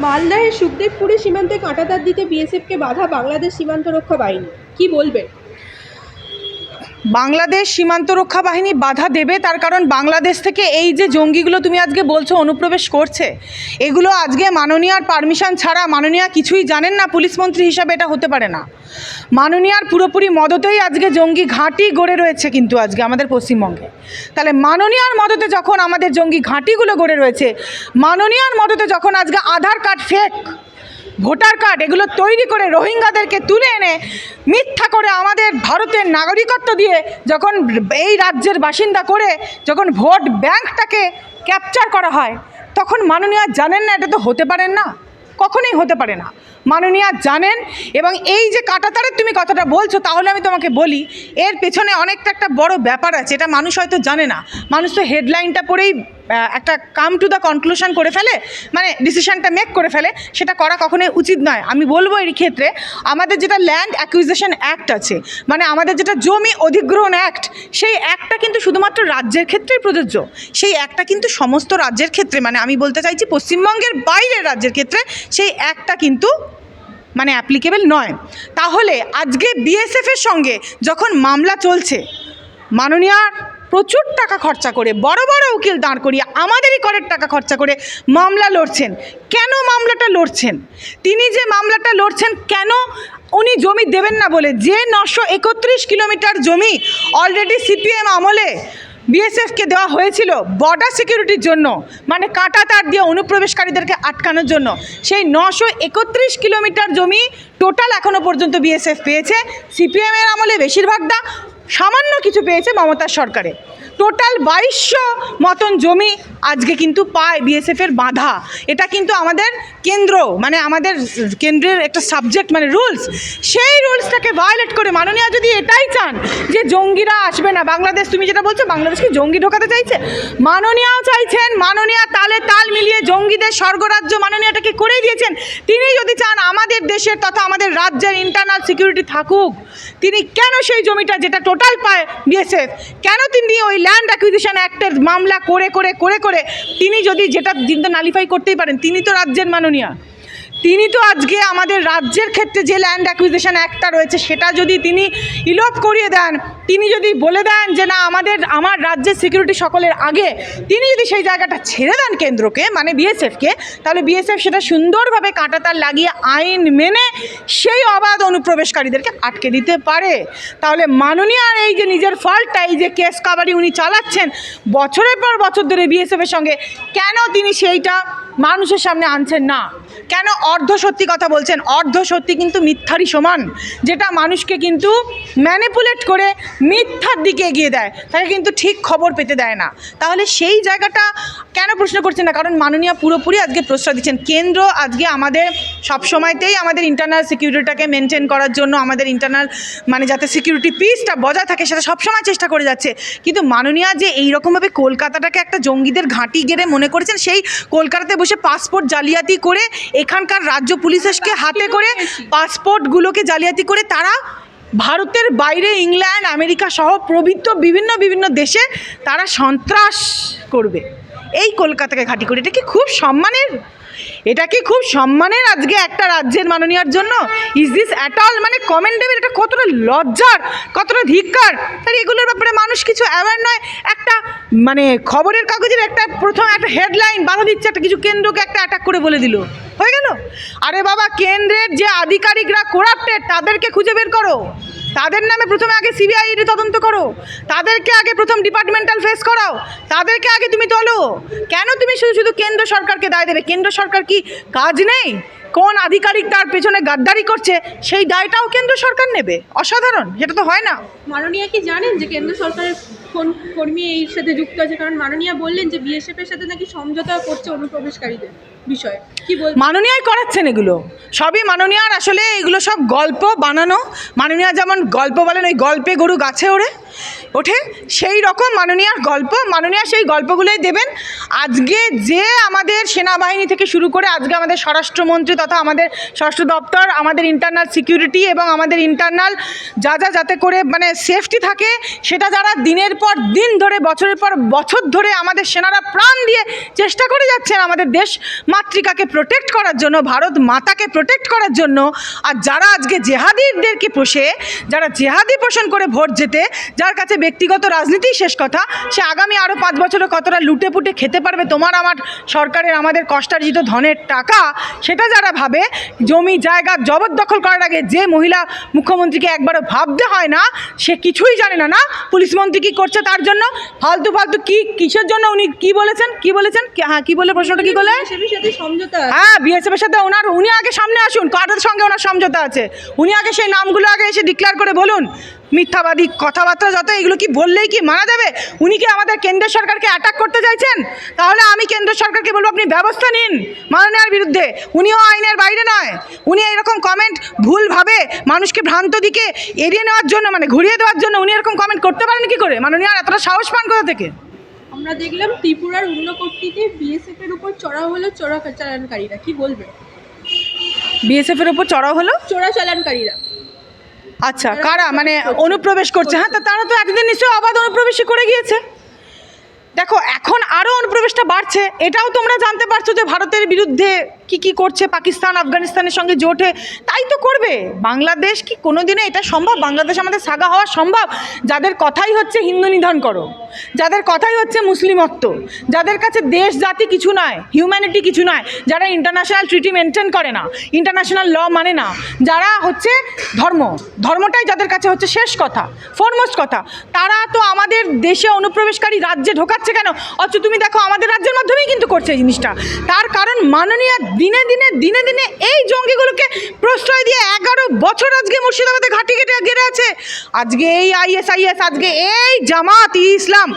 মালদাহের সুখদেবপুরে সীমান্তে কাঁটাতার দিতে বিএসএফকে বাধা বাংলাদেশ সীমান্তরক্ষা বাহিনী। কি বলবেন? বাংলাদেশ সীমান্ত রক্ষা বাহিনী বাধা দেবে, তার কারণ বাংলাদেশ থেকে এই যে জঙ্গিগুলো তুমি আজকে বলছো অনুপ্রবেশ করছে, এগুলো আজকে মাননীয়ার পারমিশন ছাড়া মাননীয়া কিছুই জানেন না, পুলিশ মন্ত্রী হিসাবে এটা হতে পারে না। মাননীয়ার পুরোপুরি মদতেই আজকে জঙ্গি ঘাঁটি গড়ে রয়েছে কিন্তু আজকে আমাদের পশ্চিমবঙ্গে। তাহলে মাননীয়ার মদতে যখন আমাদের জঙ্গি ঘাঁটিগুলো গড়ে রয়েছে, মাননীয়ার মদতে যখন আজকে Aadhaar card fake voter card এগুলো তৈরি করে রোহিঙ্গাদেরকে তুলে এনে মিথ্যা করে আমাদের ভারতের নাগরিকত্ব দিয়ে যখন এই রাজ্যের বাসিন্দা করে যখন ভোট ব্যাংকটাকে ক্যাপচার করা হয়, তখন মাননীয় জানেন না, এটা তো হতে পারেন না। কখনোই হতে পারে না। মাননীয়া জানেন এবং এই যে কাটাতারের তুমি কথাটা বলছো, তাহলে আমি তোমাকে বলি, এর পেছনে অনেকটা একটা বড় ব্যাপার আছে, এটা মানুষ হয়তো জানে না। মানুষ তো হেডলাইনটা পড়েই একটা কাম টু দ্য কনক্লুশন করে ফেলে মানে ডিসিশনটা মেক করে ফেলে, সেটা করা কখনোই উচিত নয়। আমি বলব এর ক্ষেত্রে, আমাদের যেটা ল্যান্ড অ্যাকুইজিশন অ্যাক্ট আছে মানে আমাদের যেটা জমি অধিগ্রহণ অ্যাক্ট সেই অ্যাক্টটা কিন্তু শুধুমাত্র রাজ্যের ক্ষেত্রেই প্রযোজ্য। সেই অ্যাক্টটা কিন্তু সমস্ত রাজ্যের ক্ষেত্রে মানে আমি বলতে চাইছি পশ্চিমবঙ্গের বাইরের রাজ্যের ক্ষেত্রে, সেই অ্যাক্টটা কিন্তু মানে অ্যাপ্লিকেবল নয়। তাহলে আজকে বিএসএফের সঙ্গে যখন মামলা চলছে, মাননীয়ার প্রচুর টাকা খরচা করে, বড় বড় উকিল দাঁড় করিয়ে আমাদেরই করের টাকা খরচা করে মামলা লড়ছেন। কেন মামলাটা লড়ছেন? তিনি যে মামলাটা লড়ছেন, কেন উনি জমি দেবেন না বলে? যে নশো একত্রিশ কিলোমিটার জমি অলরেডি সিপিএম আমলে বিএসএফকে দেওয়া হয়েছিল বর্ডার সিকিউরিটির জন্য মানে কাঁটা তার দিয়ে অনুপ্রবেশকারীদেরকে আটকানোর জন্য, সেই নশো একত্রিশ কিলোমিটার জমি টোটাল এখনও পর্যন্ত বিএসএফ পেয়েছে। সিপিএমের আমলে বেশিরভাগটা সামান্য কিছু পেয়েছে মমতার সরকারে টোটাল বাইশশো মতন জমি আজকে কিন্তু পায় বিএসএফের বাধা। এটা কিন্তু আমাদের কেন্দ্র মানে আমাদের কেন্দ্রের একটা সাবজেক্ট মানে রুলস সেই রুলসটাকে ভায়োলেট করে মাননীয় যদি এটাই চান যে জঙ্গিরা আসবে না, বাংলাদেশ, তুমি যেটা বলছো বাংলাদেশকে জঙ্গি ঢোকাতে চাইছে? মাননীয়াও চাইছেন, মাননীয়া তালে তাল মিলিয়ে জঙ্গিদের স্বর্গরাজ্য মাননীয়টাকে করেই দিয়েছেন? তিনি যদি চান আমাদের দেশের তথা আমাদের রাজ্যের ইন্টারনাল সিকিউরিটি থাকুক, তিনি কেন সেই জমিটা যেটা টোটাল পায় বিএসএফ, কেন তিনি ওই ল্যান্ড অ্যাকুইজিশন অ্যাক্টের মামলা করে করে করে করে তিনি যদি যেটা জিন্দা নালিফাই করতেই পারেন, তিনি তো রাজ্যের মাননীয়া। তিনি তো আজকে আমাদের রাজ্যের ক্ষেত্রে যে ল্যান্ড অ্যাকুইজিশন অ্যাক্টটা রয়েছে, সেটা যদি তিনি ইলোপ করিয়ে দেন, তিনি যদি বলে দেন যে না, আমাদের, আমার রাজ্যের সিকিউরিটি সকলের আগে, তিনি যদি সেই জায়গাটা ছেড়ে দেন কেন্দ্রকে মানে বিএসএফকে তাহলে বিএসএফ সেটা সুন্দরভাবে কাঁটাতার লাগিয়ে আইন মেনে সেই অবাধ অনুপ্রবেশকারীদেরকে আটকে দিতে পারে। তাহলে মাননীয় আর এই যে নিজের ফল্টটা এই যে কেস কাবারি উনি চালাচ্ছেন, বছরের পর বছর ধরে বিএসএফের সঙ্গে কেন তিনি সেইটা মানুষের সামনে আনছেন না? কেন অর্ধ সত্যি কথা বলছেন? অর্ধ সত্যি কিন্তু মিথ্যারই সমান, যেটা মানুষকে কিন্তু ম্যানিপুলেট করে মিথ্যার দিকে এগিয়ে দেয়, তাকে কিন্তু ঠিক খবর পেতে দেয় না। তাহলে সেই জায়গাটা কেন প্রশ্ন করছেন না? কারণ মাননীয় পুরোপুরি আজকে প্রশ্রয় দিচ্ছেন। কেন্দ্র আজকে আমাদের সবসময়তেই আমাদের ইন্টারনাল সিকিউরিটিটাকে মেনটেন করার জন্য আমাদের ইন্টারনাল মানে যাতে সিকিউরিটি পিসটা বজায় থাকে সেটা সবসময় চেষ্টা করে যাচ্ছে। কিন্তু মাননীয়া যে এইরকমভাবে কলকাতাটাকে একটা জঙ্গিদের ঘাঁটি গেড়ে মনে করেছেন, সেই কলকাতাতে বসে পাসপোর্ট জালিয়াতি করে, এখানকার রাজ্য পুলিশকে হাতে করে পাসপোর্টগুলোকে জালিয়াতি করে তারা ভারতের বাইরে ইংল্যান্ড, আমেরিকা সহ প্রভৃত বিভিন্ন বিভিন্ন দেশে তারা সন্ত্রাস করবে। এই কলকাতাকে ঘাঁটি করে, এটা কি খুব সম্মানের এটা কি খুব সম্মানের আজকে একটা রাজ্যের মাননীয়ার জন্য? ইজ দিস অ্যাট অল মানে কমেন্টেবল এটা কতটা লজ্জার, কতটা ধিক্কার? তাহলে এগুলোর ব্যাপারে মানুষ কিছু অ্যাওয়ার নয়। একটা মানে খবরের কাগজের একটা প্রথম একটা হেডলাইন বাধা দিচ্ছে, একটা কিছু কেন্দ্রকে একটা অ্যাটাক করে বলে দিল। হয়ে গেল? আরে বাবা, কেন্দ্রের যে আধিকারিকরা করাপ্টেড তাদেরকে খুঁজে বের করো। তাদের নামে প্রথমে আগে সিবিআইডি তদন্ত করো। তাদেরকে আগে প্রথম ডিপার্টমেন্টাল ফেস করাও। তাদেরকে আগে তুমি তোলো। কেন তুমি শুধু শুধু কেন্দ্র সরকারকে দায় দেবে? কেন্দ্র সরকার কি কাজ নেই? কোন আধিকারিক তার পেছনে গাদ্দারি করছে? সেই দায়টাও কেন্দ্র সরকার নেবে। অসাধারণ। সেটা তো হয় না। মাননীয় কি জানেন যে কেন্দ্র সরকারের কোন কর্মী এই সাথে যুক্ত আছে? কারণ মাননীয়া বললেন যে বিএসএফ এর সাথে নাকি সমঝোতা করছে অনুপ্রবেশকারীদের বিষয়ে। কি বল মাননীয়াই করাচ্ছেন এগুলো। সবই মাননীয়ার আসলে এগুলো সব গল্প বানানো। মাননীয়া যেমন গল্প বলেন, ওই গল্পে গরু গাছে ওড়ে। ওঠে। সেই রকম মাননীয়ার গল্প। মাননীয়া সেই গল্পগুলোই দেবেন। আজকে যে আমাদের সেনাবাহিনী থেকে শুরু করে আজকে আমাদের স্বরাষ্ট্রমন্ত্রী তথা আমাদের স্বরাষ্ট্র দপ্তর, আমাদের ইন্টারনাল সিকিউরিটি এবং আমাদের ইন্টারনাল যা যা যাতে করে মানে সেফটি থাকে, সেটা যারা দিনের পর দিন ধরে, বছরের পর বছর ধরে আমাদের সেনারা প্রাণ দিয়ে চেষ্টা করে যাচ্ছেন আমাদের দেশ মাতৃকাকে প্রোটেক্ট করার জন্য, ভারত মাতাকে প্রোটেক্ট করার জন্য, আর যারা আজকে জেহাদিদেরকে পোষে, যারা জেহাদি পোষণ করে ভোট যেতে যার কাছে ব্যক্তিগত রাজনীতিই শেষ কথা। সে আগামী আরও পাঁচ বছরে কতটা লুটে পুটে খেতে পারবে তোমার আমার সরকারের আমাদের কষ্টার্জিত ধনের টাকা সেটা যারা ভাবে জমি জায়গা জবরদখল করার আগে যে মহিলা মুখ্যমন্ত্রীকে একবারও ভাবতে হয় না সে কিছুই জানে না না? পুলিশ মন্ত্রী কী করছে তার জন্য? ফালতু ফালতু কি কিসের জন্য উনি কি বলেছেন? কি বলেছেন? হ্যাঁ কি বলে প্রশ্নটা কি সমঝোতা হ্যাঁ বিএসএফের সাথে ওনার উনি আগে সামনে আসুন কাদের সঙ্গে ওনার সমঝোতা আছে। উনি আগে সেই নামগুলো আগে এসে ডিক্লেয়ার করে বলুন। মিথ্যাবাদী কথাবার্তা যত এগুলো কি বললেই কি মানা যাবে? উনি কি আমাদের কেন্দ্রের সরকারকে অ্যাটাক করতে চাইছেন? তাহলে আমি কেন্দ্র সরকারকে বলব আপনি ব্যবস্থা নিন মাননীয়ার বিরুদ্ধে। উনিও আইনের বাইরে নয়। উনি এরকম কমেন্ট ভুলভাবে মানুষকে ভ্রান্ত দিকে এড়িয়ে নেওয়ার জন্য মানে ঘুরিয়ে দেওয়ার জন্য উনি এরকম কমেন্ট করতে পারেন কি করে? মাননীয়ার এতটা সাহস পান কোথা থেকে? আমরা দেখলাম ত্রিপুরার উন্নকর্তীতে বিএসএফ এর উপর চড়া হলো চোরা চালানকারীরা কি বলবে? বিএসএফের ওপর চড়াও হলো? চোরা চালানকারীরা আচ্ছা কারা? মানে অনুপ্রবেশ করছে। হ্যাঁ তা তারা তো একদিন নিশ্চয়ই অবাধ অনুপ্রবেশই করে গিয়েছে। দেখো, এখন আরও অনুপ্রবেশটা বাড়ছে। এটাও তোমরা জানতে পারছ যে ভারতের বিরুদ্ধে কি কি করছে পাকিস্তান, আফগানিস্তানের সঙ্গে জোটে, তাই তো করবে। বাংলাদেশ কি কোনো দিনে এটা সম্ভব? বাংলাদেশ আমাদের সাগা হওয়া সম্ভব? যাদের কথাই হচ্ছে হিন্দু নিধন করো, যাদের কথাই হচ্ছে মুসলিমত্ব যাদের কাছে দেশ, জাতি কিছু নয় হিউম্যানিটি কিছু নয়, যারা ইন্টারন্যাশনাল ট্রিটি মেনটেন করে না ইন্টারন্যাশনাল ল মানে না, যারা হচ্ছে ধর্ম, ধর্মটাই যাদের কাছে হচ্ছে শেষ কথা ফরমোস্ট কথা, তারা তো আমাদের দেশে অনুপ্রবেশকারী রাজ্যে ঢোকাচ্ছে কেন? অথচ তুমি দেখো, আমাদের রাজ্যের মাধ্যমেই কিন্তু করছে এই জিনিসটা। তার কারণ মাননীয় দিনে দিনে দিনে দিনে এই জঙ্গিগুলোকে প্রশ্রয় দিয়ে এগারো বছর আজকে মুর্শিদাবাদে ঘাটি কেটে ঘেরে আছে। আজকে এই আইএস আইএস, আজকে এই জামাত ইসলাম,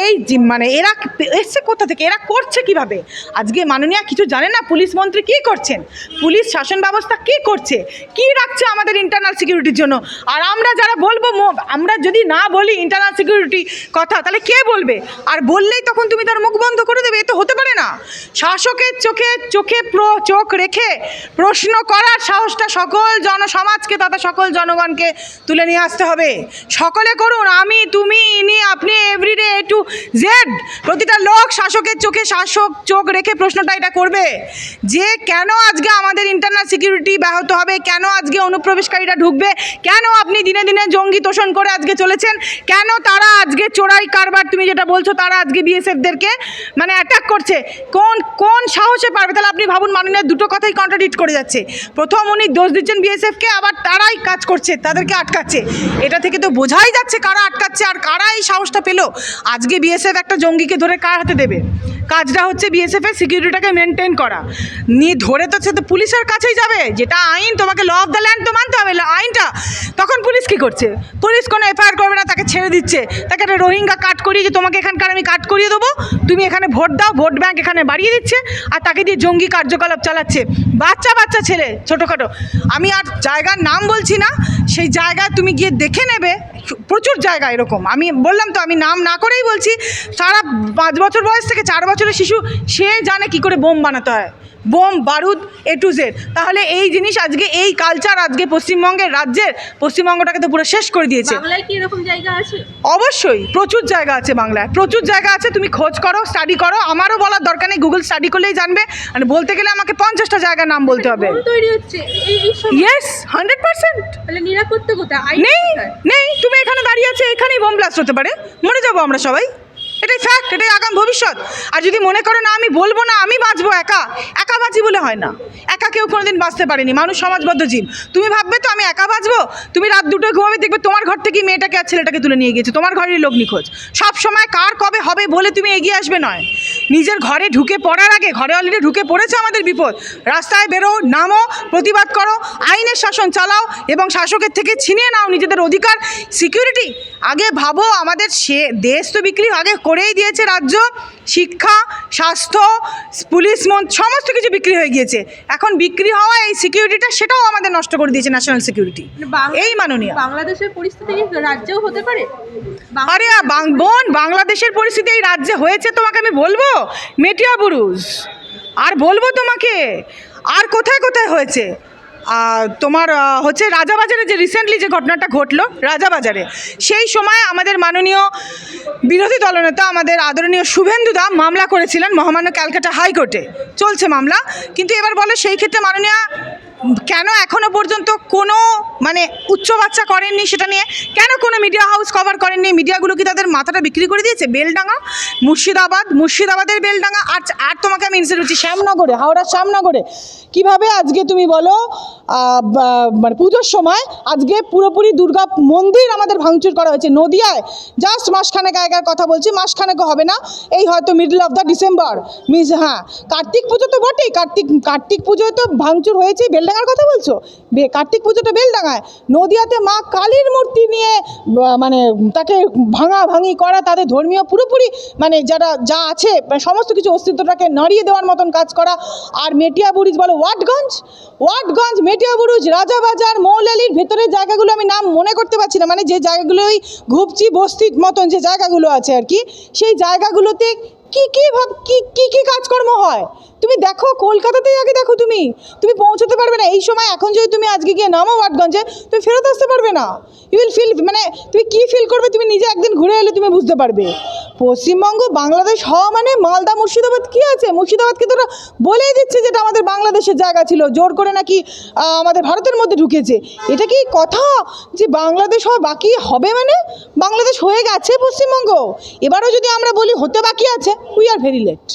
এই মানে এরা এসছে কোথা থেকে? এরা করছে কীভাবে? আজকে মাননীয় কিছু জানে না? পুলিশ মন্ত্রী কি করছেন? পুলিশ শাসন ব্যবস্থা কি করছে? কি রাখছে আমাদের ইন্টারনাল সিকিউরিটির জন্য? আর আমরা যারা বলব আমরা যদি না বলি ইন্টারনাল সিকিউরিটি কথা, তাহলে কে বলবে? আর বললেই তখন তুমি তার মুখ বন্ধ করে দেবে, এ তো হতে পারে না। শাসকের চোখে চোখে প্র চোখ রেখে প্রশ্ন করার সাহসটা সকল জনসমাজকে, তথা সকল জনগণকে তুলে নিয়ে আসতে হবে। সকলে করুন, আমি, তুমি, ইনি, আপনি, এভরিডে এ টু জেড প্রতিটা লোক শাসকের চোখে শাসক চোখ রেখে প্রশ্নটা এটা করবে যে, কেন আজকে আমাদের ইন্টারনাল সিকিউরিটি ব্যাহত হবে? কেন আজকে অনুপ্রবেশকারীরা ঢুকবে? কেন আপনি দিনে দিনে জঙ্গি তোষণ করে আজকে চলেছেন? কেন তারা আজকে চোরাই কারবার, তুমি যেটা বলছো, তারা আজকে বিএসএফদেরকে মানে অ্যাটাক করছে? কোন কোন সাহসে পারবে? তাহলে আপনি ভাবুন মাননীয় দুটো কথাই কন্ট্রাডিক্ট করে যাচ্ছে। প্রথম উনি দোষ দিচ্ছেন বিএসএফকে, আবার তারাই কাজ করছে, তাদেরকে আটকাচ্ছে। এটা থেকে তো বোঝাই যাচ্ছে কারা আটকাচ্ছে আর কারা এই সাহসটা পেল। আজকে বিএসএফ একটা জঙ্গিকে ধরে কার হাতে দেবে? কাজটা হচ্ছে বিএসএফের সিকিউরিটিটাকে মেনটেন করা। নিয়ে ধরে তো সে তো পুলিশের কাছেই যাবে। যেটা আইন, তোমাকে ল অফ দ্য ল্যান্ড তো মানতে হবে আইনটা। তখন পুলিশ কি করছে? পুলিশ কোনো এফআইআর করবে না, তাকে ছেড়ে দিচ্ছে। তাকে একটা রোহিঙ্গা কাট করিয়ে যে, তোমাকে এখানকার আমি কাট করিয়ে দেবো। তুমি এখানে ভোট দাও, ভোট ব্যাংক এখানে বাড়িয়ে দিচ্ছে। আর তাকে দিয়ে জঙ্গি কার্যকলাপ চালাচ্ছে। বাচ্চা বাচ্চা ছেলে, ছোটোখাটো। আমি আর জায়গার নাম বলছি না, সেই জায়গায় তুমি গিয়ে দেখে নেবে। প্রচুর জায়গা এরকম। আমি বললাম তো, আমি নাম না করেই বলছি, সারা পাঁচ বছর বয়স থেকে চার বছরের শিশু, সে জানে কি করে বোম বানাতে হয়। বোম বারুদ এ টু জেড তাহলে এই জিনিস আজকে এই কালচার আজকে পশ্চিমবঙ্গের রাজ্যের পশ্চিমবঙ্গটাকে তো পুরো শেষ করে দিয়েছে। বাংলায় কি এরকম জায়গা আছে? অবশ্যই প্রচুর জায়গা আছে বাংলায়। প্রচুর জায়গা আছে তুমি খোঁজ করো স্টাডি করো আমারও বলার দরকার নেই গুগল স্টাডি করলেই জানবে। মানে বলতে গেলে আমাকে পঞ্চাশটা জায়গার নাম বলতে হবে। তৈরি হচ্ছে ইয়েস হান্ড্রেড পার্সেন্ট তাহলে নিরাপত্তা কোথায়? নেই নেই তুমি এখানে দাঁড়িয়ে আছে এখানেই বোম ব্লাস্ট হতে পারে। মরে যাব আমরা সবাই। এটাই ফ্যাক্ট এটাই আগাম ভবিষ্যৎ। আর যদি মনে করো না, আমি বলব না, আমি বাঁচবো একা। একা বাঁচি বলে হয় না। একা কেউ কোনোদিন বাঁচতে পারেনি। মানুষ সমাজবদ্ধ জীব। তুমি ভাববে তো, আমি একা বাঁচবো? তুমি রাত দুটো ঘুমাবে, দেখবে তোমার ঘর থেকে মেয়েটাকে আর ছেলেটাকে তুলে নিয়ে গিয়েছে। তোমার ঘরের লোক নিখোঁজ। সব সময় কার কবে হবে বলে তুমি এগিয়ে আসবে নয়। নিজের ঘরে ঢুকে পড়ার আগে, ঘরে অলরেডি ঢুকে পড়েছে আমাদের বিপদ। রাস্তায় বেরো, নামো, প্রতিবাদ করো, আইনের শাসন চালাও এবং শাসকের থেকে ছিনিয়ে নাও নিজেদের অধিকার। সিকিউরিটি আগে ভাবো আমাদের সে দেশ তো বিক্রি, আগে করেই দিয়েছে রাজ্য শিক্ষা স্বাস্থ্য পুলিশ মন্ত্রী সমস্ত কিছু বিক্রি হয়ে গিয়েছে। এখন বিক্রি হওয়া এই সিকিউরিটিটা সেটাও আমাদের নষ্ট করে দিয়েছে ন্যাশনাল সিকিউরিটি মানে এই মাননীয়। বাংলাদেশের পরিস্থিতি রাজ্যেও হতে পারে? আরে বোন বাংলাদেশের পরিস্থিতি এই রাজ্যে হয়েছে তোমাকে আমি বলব? মেটিয়া বুরুজ আর বলব তোমাকে আর কোথায় কোথায় হয়েছে? তোমার হচ্ছে রাজাবাজারে যে রিসেন্টলি যে ঘটনাটা ঘটলো, রাজাবাজারে, সেই সময় আমাদের মাননীয় বিরোধী দলনেতা আমাদের আদরণীয় শুভেন্দু দা মামলা করেছিলেন মহামান্য ক্যালকাটা হাইকোর্টে। চলছে মামলা, কিন্তু এবার বলো সেই ক্ষেত্রে মাননীয় কেন এখনও পর্যন্ত কোনো মানে উচ্চ বাচ্চা করেননি সেটা নিয়ে? কেন কোনো মিডিয়া হাউস কভার করেননি? মিডিয়াগুলো কি তাদের মাথাটা বিক্রি করে দিয়েছে? বেলডাঙ্গা, মুর্শিদাবাদ, মুর্শিদাবাদের বেলডাঙ্গা, আর আর তোমাকে আমি ইনসিডেন্ট হচ্ছি শ্যামনগরে হাওড়ার শ্যামনগরে। কীভাবে আজকে তুমি বলো মানে পুজোর সময় আজকে পুরোপুরি দুর্গা মন্দির আমাদের ভাঙচুর করা হয়েছে। নদিয়ায় জাস্ট মাসখানেক আগের কথা বলছি, মাসখানেকও হবে না। এই হয়তো middle of the December miss হ্যাঁ কার্তিক পুজো তো বটেই, কার্তিক কার্তিক পুজোয় তো ভাঙচুর হয়েছে বেলডাঙ্গার কথা বলছো? কার্তিক পুজোটা বেলডাঙায় নদিয়াতে মা কালীর মূর্তি নিয়ে মানে তাকে ভাঙা ভাঙি করা, তাদের ধর্মীয় পুরোপুরি মানে যারা, যা আছে মানে সমস্ত কিছু অস্তিত্বটাকে নাড়িয়ে দেওয়ার মতন কাজ করা। আর মেটিয়া বুরুজ বলো, ওয়াটগঞ্জ? ওয়াটগঞ্জ, মেটিয়া বুরুজ রাজাবাজার মৌলালির ভেতরের জায়গাগুলো আমি নাম মনে করতে পারছি না। মানে যে জায়গাগুলোই ঘুপচি, বস্তির মতন যে জায়গাগুলো আছে আর কি, সেই জায়গাগুলোতে কি কি ভাব, কি কি কি কাজকর্ম হয়? তুমি দেখো, কলকাতাতেই আগে দেখো তুমি। তুমি পৌঁছতে পারবে না। এই সময় এখন যদি তুমি আজকে গিয়ে নামো ওয়াটগঞ্জে, তুমি ফেরত আসতে পারবে না। ইউ উইল ফিল মানে তুমি কি ফিল করবে, তুমি নিজে একদিন ঘুরে এলে তুমি বুঝতে পারবে। পশ্চিমবঙ্গ, বাংলাদেশ হওয়া মানে মালদা, মুর্শিদাবাদ কি আছে? মুর্শিদাবাদকে তো ওরা বলেই দিচ্ছে যেটা আমাদের বাংলাদেশের জায়গা ছিল। জোর করে নাকি আমাদের ভারতের মধ্যে ঢুকেছে। এটা কি কথা? যে বাংলাদেশ হওয়া বাকি হবে মানে? বাংলাদেশ হয়ে গেছে পশ্চিমবঙ্গ? এবারও যদি আমরা বলি, হতে বাকি আছে উই আর ভেরি লেট